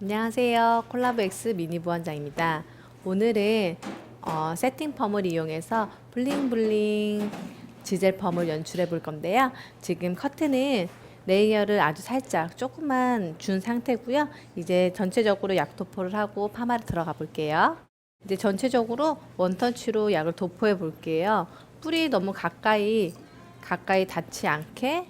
안녕하세요. 콜라보 X 미니 부원장입니다. 오늘은 어, 세팅 펌을 이용해서 블링블링 지젤 펌을 연출해 볼 건데요. 지금 커튼은 레이어를 아주 살짝 조금만 준 상태고요. 이제 전체적으로 약 도포를 하고 파마를 들어가 볼게요. 이제 전체적으로 원터치로 약을 도포해 볼게요. 뿌리 너무 가까이 가까이 닿지 않게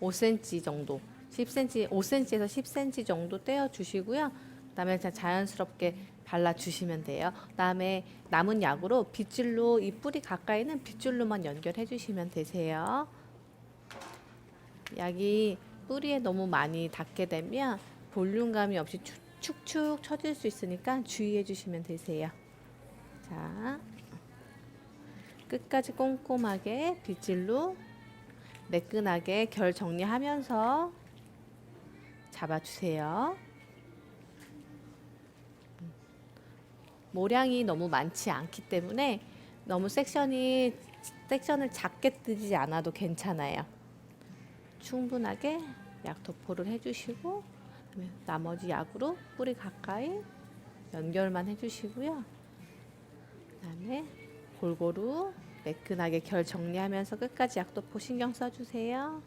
5cm 정도, 10cm, 5cm에서 10cm 정도 떼어 주시고요. 그다음에 자연스럽게 발라 주시면 돼요. 그다음에 남은 약으로 빗줄로 이 뿌리 가까이는 빗줄로만 연결해 주시면 되세요. 약이 뿌리에 너무 많이 닿게 되면 볼륨감이 없이 축- 축축 처질 수 있으니까 주의해 주시면 되세요. 자, 끝까지 꼼꼼하게 빗질로 매끈하게 결 정리하면서 잡아주세요. 모량이 너무 많지 않기 때문에 너무 섹션이 섹션을 작게 뜨지 않아도 괜찮아요. 충분하게 약 도포를 해주시고 나머지 약으로 뿌리 가까이 연결만 해주시고요. 그다음에 골고루 매끈하게 결 정리하면서 끝까지 약 도포 신경 써주세요.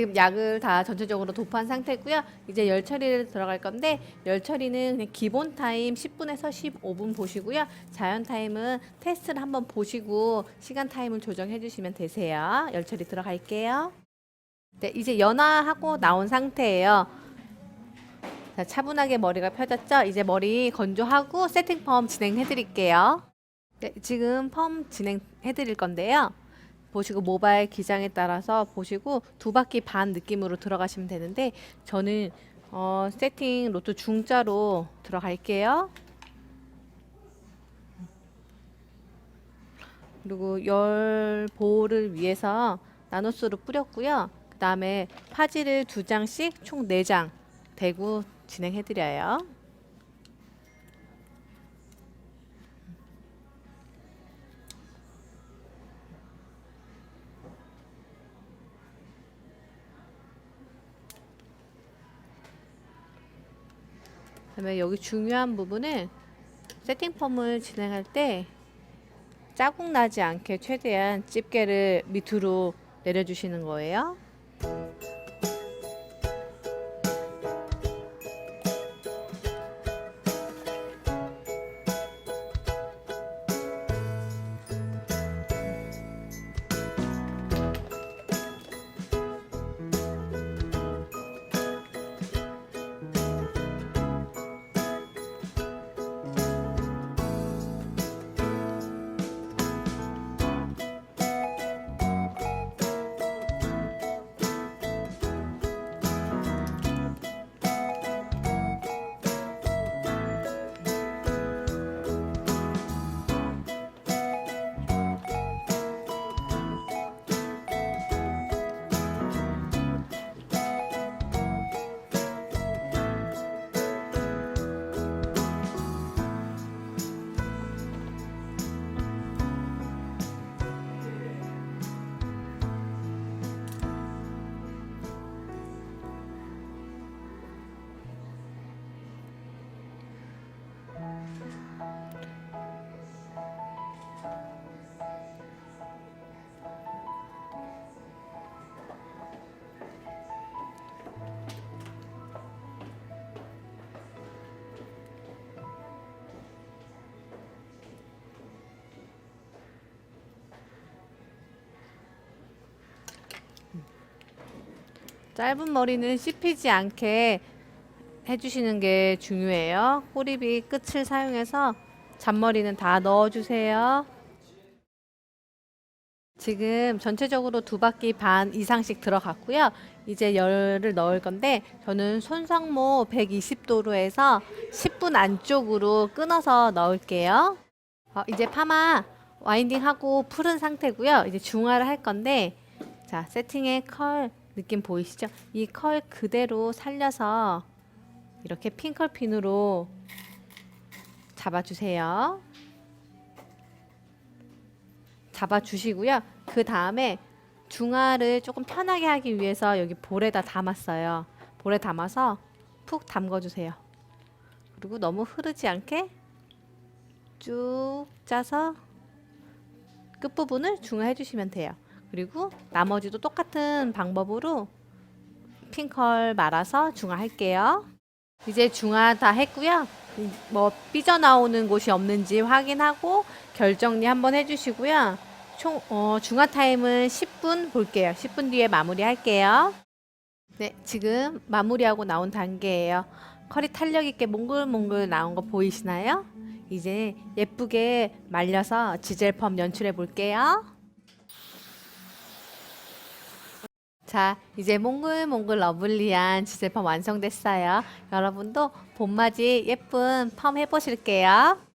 지금 약을 다 전체적으로 도포한 상태고요. 이제 열 처리를 들어갈 건데 열 처리는 그냥 기본 타임 10분에서 15분 보시고요. 자연 타임은 테스트를 한번 보시고 시간 타임을 조정해 주시면 되세요. 열 처리 들어갈게요. 네, 이제 연화하고 나온 상태예요. 자, 차분하게 머리가 펴졌죠? 이제 머리 건조하고 세팅 펌 진행해 드릴게요. 네, 지금 펌 진행해 드릴 건데요. 보시고 모바일 기장에 따라서 보시고 두 바퀴 반 느낌으로 들어가시면 되는데 저는 어, 세팅 로또 중자로 들어갈게요. 그리고 열 보호를 위해서 나노스로 뿌렸고요. 그 다음에 파지를 두 장씩 총 네 장 대고 진행해드려요. 다음에 여기 중요한 부분은 세팅 펌을 진행할 때 자국 나지 않게 최대한 집게를 밑으로 내려주시는 거예요. 짧은 머리는 씹히지 않게 해주시는 게 중요해요. 꼬리비 끝을 사용해서 잔머리는 다 넣어주세요. 지금 전체적으로 두 바퀴 반 이상씩 들어갔고요. 이제 열을 넣을 건데 저는 손상모 120도로 해서 10분 안쪽으로 끊어서 넣을게요. 어, 이제 파마 와인딩하고 풀은 상태고요. 이제 중화를 할 건데 자 세팅의 컬 느낌 보이시죠? 이 컬 그대로 살려서 이렇게 핑컬 핀으로 잡아주세요. 잡아주시고요. 그 다음에 중화를 조금 편하게 하기 위해서 여기 볼에다 담았어요. 볼에 담아서 푹 담궈주세요. 그리고 너무 흐르지 않게 쭉 짜서 끝부분을 중화해 주시면 돼요. 그리고 나머지도 똑같은 방법으로 핑컬 말아서 중화할게요. 이제 중화 다 했고요. 이- 뭐 삐져나오는 곳이 없는지 확인하고 결정리 한번 해주시고요. 총 어, 중화 타임은 10분 볼게요. 10분 뒤에 마무리할게요. 네, 지금 마무리하고 나온 단계예요. 컬이 탄력 있게 몽글몽글 나온 거 보이시나요? 이제 예쁘게 말려서 지젤 펌 연출해 볼게요. 자, 이제 몽글몽글 러블리한 지젤 펌 완성됐어요. 여러분도 봄맞이 예쁜 펌 해보실게요.